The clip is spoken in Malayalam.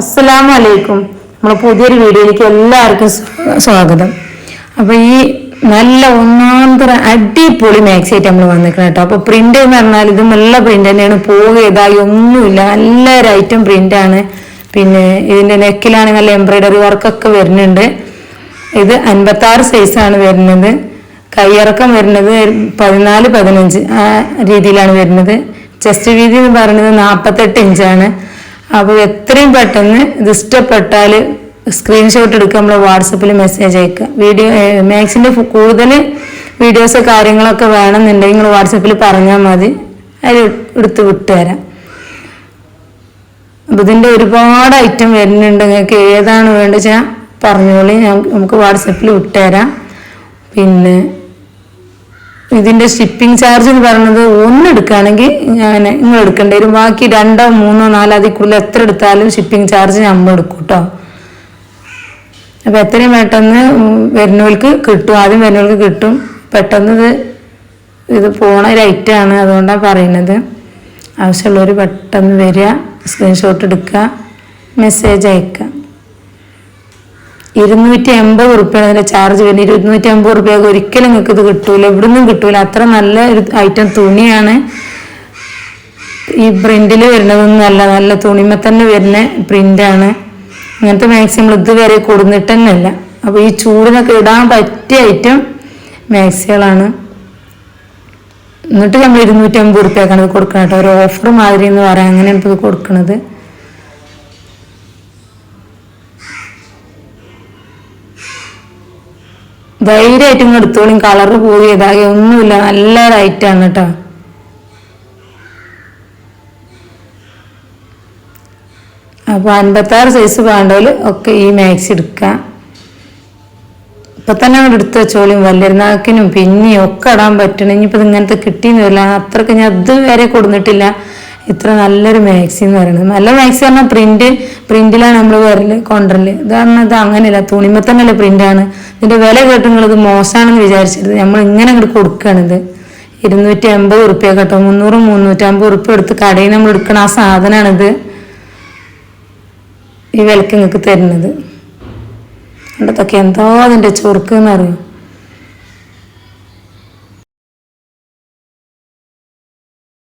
അസ്സലാമു അലൈക്കും നമ്മൾ പുതിയൊരു വീഡിയോയിലേക്ക് എല്ലാവർക്കും സ്വാഗതം. അപ്പൊ ഈ നല്ല ഒന്നാന്തര അടിപൊളി മാക്സി ആയിട്ട് നമ്മൾ വന്നിരിക്കണം കേട്ടോ. അപ്പോൾ പ്രിന്റ് എന്ന് പറഞ്ഞാൽ ഇത് നല്ല പ്രിന്റ് തന്നെയാണ്. പോവുക ഇതായി ഒന്നുമില്ല. നല്ലൊരു ഐറ്റം പ്രിന്റ് ആണ്. പിന്നെ ഇതിന്റെ നെക്കിലാണ് നല്ല എംബ്രോയിഡറി വർക്കൊക്കെ വരുന്നുണ്ട്. ഇത് അൻപത്തി ആറ് സൈസാണ് വരുന്നത്. കൈയിറക്കം വരുന്നത് പതിനാല് പതിനഞ്ച് ആ രീതിയിലാണ് വരുന്നത്. ചെസ്റ്റ് വീതി എന്ന് പറയുന്നത് നാൽപ്പത്തെട്ട് ഇഞ്ചാണ് അപ്പോൾ എത്രയും പെട്ടെന്ന് ഇത് ഇഷ്ടപ്പെട്ടാൽ സ്ക്രീൻഷോട്ട് എടുക്കുക നമ്മൾ വാട്സപ്പിൽ മെസ്സേജ് അയക്കുക. വീഡിയോ മാക്സിന്റെ കൂടുതൽ വീഡിയോസ് കാര്യങ്ങളൊക്കെ വേണമെന്നുണ്ടെങ്കിൽ നിങ്ങൾ വാട്സപ്പിൽ പറഞ്ഞാൽ മതി. അതിൽ എടുത്ത് വിട്ടുതരാം. അപ്പം ഇതിന്റെ ഒരുപാട് ഐറ്റം വരുന്നുണ്ട്. നിങ്ങൾക്ക് ഏതാണ് വേണ്ടത് വെച്ചാൽ പറഞ്ഞോളി. ഞാൻ നമുക്ക് വാട്സപ്പിൽ വിട്ടുതരാം. പിന്നെ ഇതിന്റെ ഷിപ്പിംഗ് ചാർജ് എന്ന് പറയുന്നത് ഒന്ന് എടുക്കുകയാണെങ്കിൽ ഞാൻ നിങ്ങൾ എടുക്കേണ്ടി വരും. ബാക്കി രണ്ടോ മൂന്നോ നാലോ അതിൽ കൂടുതൽ എത്ര എടുത്താലും ഷിപ്പിംഗ് ചാർജ് നമ്മൾ എടുക്കും കേട്ടോ അപ്പൊ എത്രയും പെട്ടെന്ന് വരുന്നവർക്ക് കിട്ടും. ആദ്യം വരുന്നവർക്ക് കിട്ടും. പെട്ടെന്ന് ഇത് ഇത് പോണ ഒരു ഐറ്റമാണ് അതുകൊണ്ടാണ് പറയുന്നത്. ആവശ്യമുള്ളവർ പെട്ടെന്ന് വരിക സ്ക്രീൻഷോട്ട് എടുക്കുക മെസ്സേജ് അയക്കുക. ഇരുന്നൂറ്റി എൺപത് റുപ്യാണ് അതിന്റെ ചാർജ് വരുന്നത്. ഇരുന്നൂറ്റി അമ്പത് റുപ്യക്ക് ഒരിക്കലും നിങ്ങൾക്ക് ഇത് കിട്ടൂല. എവിടുന്നും കിട്ടൂല. അത്ര നല്ല ഒരു ഐറ്റം തുണിയാണ്. ഈ പ്രിന്റിൽ വരുന്നതൊന്നും അല്ല നല്ല തുണിമ തന്നെ വരുന്ന പ്രിന്റാണ് അങ്ങനത്തെ മാക്സിമം ഇതുവരെ കൊടുന്നിട്ട് തന്നെ അല്ല. അപ്പോൾ ഈ ചൂടിനൊക്കെ ഇടാൻ പറ്റിയ ഐറ്റം മാക്സികളാണ് എന്നിട്ട് നമ്മൾ ഇരുന്നൂറ്റി അമ്പത് റുപ്യക്കാണ് ഇത് കൊടുക്കണം കേട്ടോ. ഒരു ഓഫർ മാതിരി എന്ന് പറയാം. അങ്ങനെയാണ് ഇപ്പോൾ ഇത് കൊടുക്കുന്നത് ധൈര്യമായിട്ട് ഇങ്ങ് എടുത്തോളും. കളറ് പോയി ഇതാകെ ഒന്നുമില്ല. നല്ല റൈറ്റാണ് കേട്ടോ അപ്പോൾ അൻപത്താറ് സൈസ് വേണ്ടവർ ഒക്കെ ഈ മാക്സ് എടുക്കാം. ഇപ്പൊ തന്നെ അവിടെ എടുത്ത് വെച്ചോളിയും വല്ലിരുന്നാക്കിനും പിന്നെയും ഒക്കെ ഇടാൻ പറ്റണം. ഇനിയിപ്പോൾ ഇങ്ങനത്തെ കിട്ടിയെന്ന് വരില്ല. അത്രയ്ക്ക് ഞാൻ ഇതുവരെ കൊടുത്തിട്ടില്ല ഇത്ര നല്ലൊരു മാക്സി എന്ന് പറയുന്നത്. നല്ല മാക്സി പറഞ്ഞാൽ പ്രിന്റ് പ്രിന്റിലാണ് നമ്മൾ വരൽ കൊണ്ടുവരൽ ഇത് പറഞ്ഞാൽ ഇത് അങ്ങനെയല്ല തുണിമ തന്നെയല്ല പ്രിന്റാണ് ഇതിന്റെ വില കേട്ട് നിങ്ങൾ ഇത് മോശമാണെന്ന് വിചാരിച്ചിട്ട് നമ്മൾ ഇങ്ങനെ അങ്ങോട്ട് കൊടുക്കുകയാണിത് ഇരുന്നൂറ്റി അമ്പത് ഉറുപ്പ്യ കേട്ടോ. മുന്നൂറ് മുന്നൂറ്റമ്പത് ഉറുപ്പ്യ എടുത്ത് കടയിൽ നമ്മൾ എടുക്കണ ആ സാധനമാണിത് ഈ വിലക്ക് നിങ്ങൾക്ക് തരുന്നത്. കണ്ടതൊക്കെ എന്തോ അതിന്റെ ചൊറുക്ക് എന്നറിയും